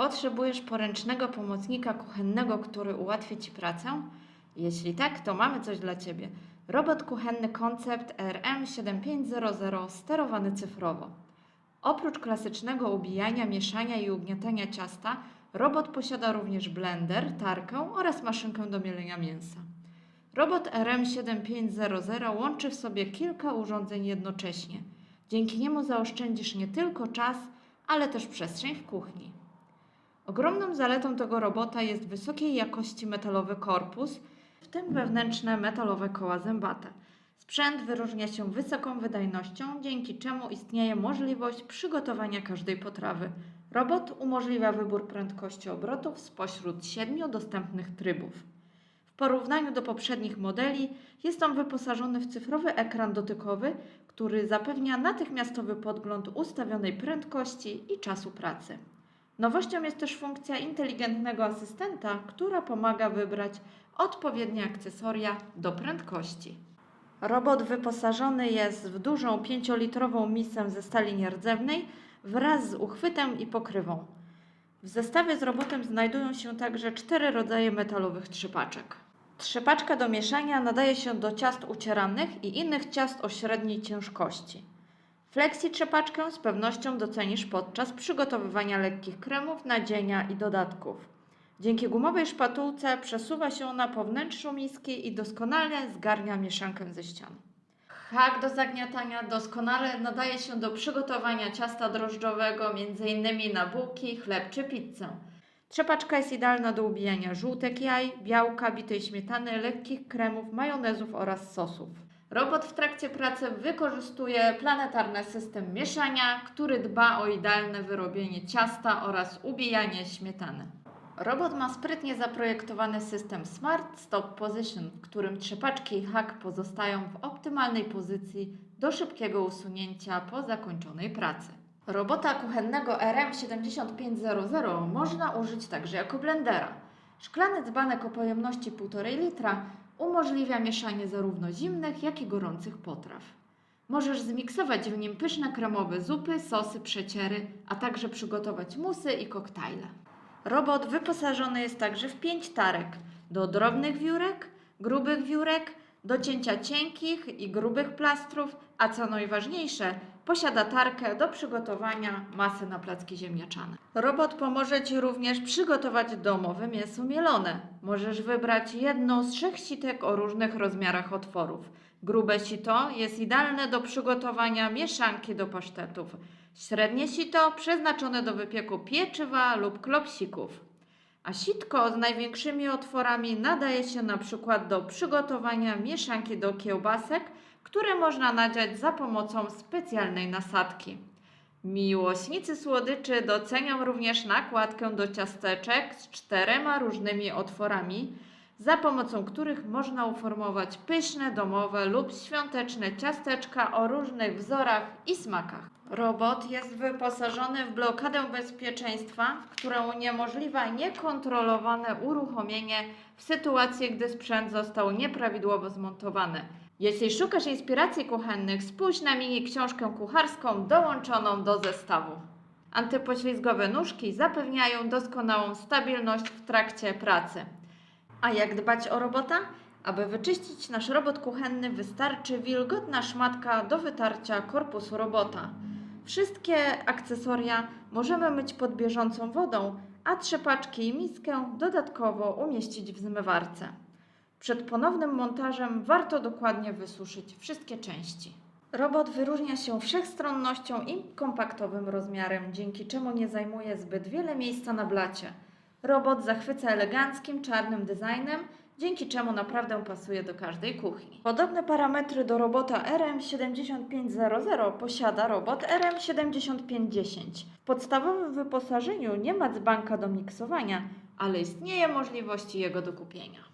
Potrzebujesz poręcznego pomocnika kuchennego, który ułatwi Ci pracę? Jeśli tak, to mamy coś dla Ciebie. Robot kuchenny Concept RM7500 sterowany cyfrowo. Oprócz klasycznego ubijania, mieszania i ugniatania ciasta, robot posiada również blender, tarkę oraz maszynkę do mielenia mięsa. Robot RM7500 łączy w sobie kilka urządzeń jednocześnie. Dzięki niemu zaoszczędzisz nie tylko czas, ale też przestrzeń w kuchni. Ogromną zaletą tego robota jest wysokiej jakości metalowy korpus, w tym wewnętrzne metalowe koła zębate. Sprzęt wyróżnia się wysoką wydajnością, dzięki czemu istnieje możliwość przygotowania każdej potrawy. Robot umożliwia wybór prędkości obrotów spośród siedmiu dostępnych trybów. W porównaniu do poprzednich modeli jest on wyposażony w cyfrowy ekran dotykowy, który zapewnia natychmiastowy podgląd ustawionej prędkości i czasu pracy. Nowością jest też funkcja inteligentnego asystenta, która pomaga wybrać odpowiednie akcesoria do prędkości. Robot wyposażony jest w dużą 5-litrową misę ze stali nierdzewnej wraz z uchwytem i pokrywą. W zestawie z robotem znajdują się także cztery rodzaje metalowych trzepaczek. Trzepaczka do mieszania nadaje się do ciast ucieranych i innych ciast o średniej ciężkości. Flexi trzepaczkę z pewnością docenisz podczas przygotowywania lekkich kremów, nadzienia i dodatków. Dzięki gumowej szpatułce przesuwa się ona po wnętrzu miski i doskonale zgarnia mieszankę ze ścian. Hak do zagniatania doskonale nadaje się do przygotowania ciasta drożdżowego, m.in. na bułki, chleb czy pizzę. Trzepaczka jest idealna do ubijania żółtek jaj, białka, bitej śmietany, lekkich kremów, majonezów oraz sosów. Robot w trakcie pracy wykorzystuje planetarny system mieszania, który dba o idealne wyrobienie ciasta oraz ubijanie śmietany. Robot ma sprytnie zaprojektowany system Smart Stop Position, w którym trzepaczki i hak pozostają w optymalnej pozycji do szybkiego usunięcia po zakończonej pracy. Robota kuchennego RM7500 można użyć także jako blendera. Szklany dzbanek o pojemności 1,5 litra umożliwia mieszanie zarówno zimnych, jak i gorących potraw. Możesz zmiksować w nim pyszne kremowe zupy, sosy, przeciery, a także przygotować musy i koktajle. Robot wyposażony jest także w pięć tarek do drobnych wiórek, grubych wiórek, do cięcia cienkich i grubych plastrów, a co najważniejsze, posiada tarkę do przygotowania masy na placki ziemniaczane. Robot pomoże Ci również przygotować domowe mięso mielone. Możesz wybrać jedną z trzech sitek o różnych rozmiarach otworów. Grube sito jest idealne do przygotowania mieszanki do pasztetów. Średnie sito przeznaczone do wypieku pieczywa lub klopsików. A sitko z największymi otworami nadaje się na przykład do przygotowania mieszanki do kiełbasek, które można nadziać za pomocą specjalnej nasadki. Miłośnicy słodyczy docenią również nakładkę do ciasteczek z czterema różnymi otworami, za pomocą których można uformować pyszne, domowe lub świąteczne ciasteczka o różnych wzorach i smakach. Robot jest wyposażony w blokadę bezpieczeństwa, która uniemożliwia niekontrolowane uruchomienie w sytuacji, gdy sprzęt został nieprawidłowo zmontowany. Jeśli szukasz inspiracji kuchennych, spójrz na mini książkę kucharską dołączoną do zestawu. Antypoślizgowe nóżki zapewniają doskonałą stabilność w trakcie pracy. A jak dbać o robota? Aby wyczyścić nasz robot kuchenny, wystarczy wilgotna szmatka do wytarcia korpusu robota. Wszystkie akcesoria możemy myć pod bieżącą wodą, a trzepaczki i miskę dodatkowo umieścić w zmywarce. Przed ponownym montażem warto dokładnie wysuszyć wszystkie części. Robot wyróżnia się wszechstronnością i kompaktowym rozmiarem, dzięki czemu nie zajmuje zbyt wiele miejsca na blacie. Robot zachwyca eleganckim, czarnym designem, dzięki czemu naprawdę pasuje do każdej kuchni. Podobne parametry do robota RM7500 posiada robot RM7510. W podstawowym wyposażeniu nie ma dzbanka do miksowania, ale istnieje możliwość jego dokupienia.